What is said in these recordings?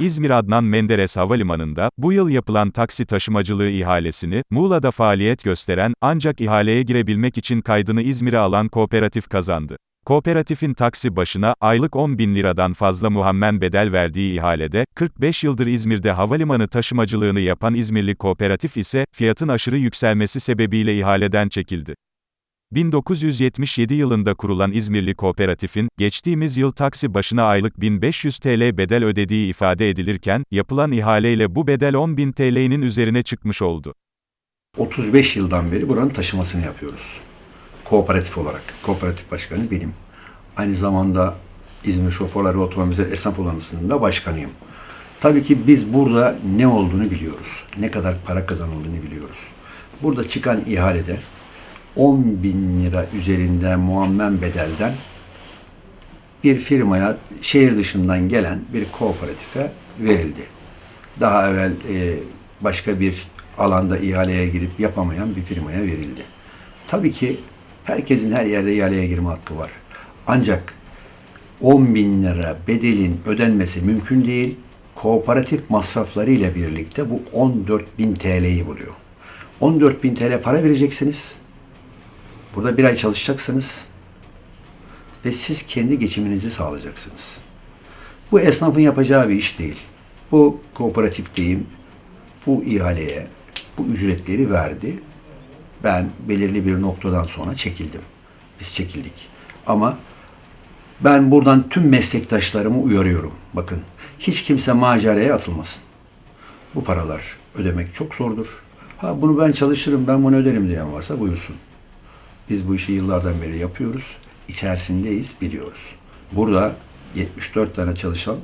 İzmir Adnan Menderes Havalimanı'nda, bu yıl yapılan taksi taşımacılığı ihalesini, Muğla'da faaliyet gösteren, ancak ihaleye girebilmek için kaydını İzmir'e alan kooperatif kazandı. Kooperatifin taksi başına, aylık 10 bin liradan fazla muhammen bedel verdiği ihalede, 45 yıldır İzmir'de havalimanı taşımacılığını yapan İzmirli kooperatif ise, fiyatın aşırı yükselmesi sebebiyle ihaleden çekildi. 1977 yılında kurulan İzmirli kooperatifin, geçtiğimiz yıl taksi başına aylık 1500 TL bedel ödediği ifade edilirken, yapılan ihaleyle bu bedel 10.000 TL'nin üzerine çıkmış oldu. 35 yıldan beri buranın taşımasını yapıyoruz. Kooperatif olarak. Kooperatif başkanı benim. Aynı zamanda İzmir Şoförler ve Otomobilciler Esnaf Olanısı'nın da başkanıyım. Tabii ki biz burada ne olduğunu biliyoruz. Ne kadar para kazanıldığını biliyoruz. Burada çıkan ihalede 10 bin lira üzerinde muammen bedelden bir firmaya şehir dışından gelen bir kooperatife verildi. Daha evvel e, başka bir alanda ihaleye girip yapamayan bir firmaya verildi. Tabii ki herkesin her yerde ihaleye girme hakkı var. Ancak 10 bin lira bedelin ödenmesi mümkün değil. Kooperatif masrafları ile birlikte bu 14 bin TL'yi buluyor. 14 bin TL para vereceksiniz. Burada bir ay çalışacaksınız. Ve siz kendi geçiminizi sağlayacaksınız. Bu esnafın yapacağı bir iş değil. Bu kooperatif diyeyim, bu ihaleye bu ücretleri verdi. Ben belirli bir noktadan sonra çekildim. Biz çekildik. Ama ben buradan tüm meslektaşlarımı uyarıyorum. Bakın hiç kimse maceraya atılmasın. Bu paralar ödemek çok zordur. Ha bunu ben çalışırım, ben bunu öderim diyen varsa buyursun. Biz bu işi yıllardan beri yapıyoruz. İçerisindeyiz, biliyoruz. Burada 74 tane çalışan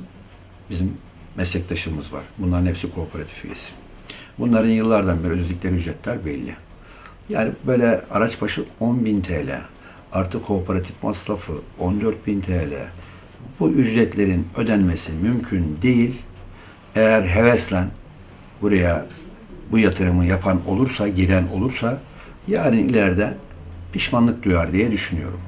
bizim meslektaşımız var. Bunların hepsi kooperatif üyesi. Bunların yıllardan beri ödedikleri ücretler belli. Yani böyle araç başı 10.000 TL, artı kooperatif masrafı 14.000 TL. Bu ücretlerin ödenmesi mümkün değil. Eğer heveslen buraya bu yatırımı yapan olursa, giren olursa yarın ileride pişmanlık duyar diye düşünüyorum.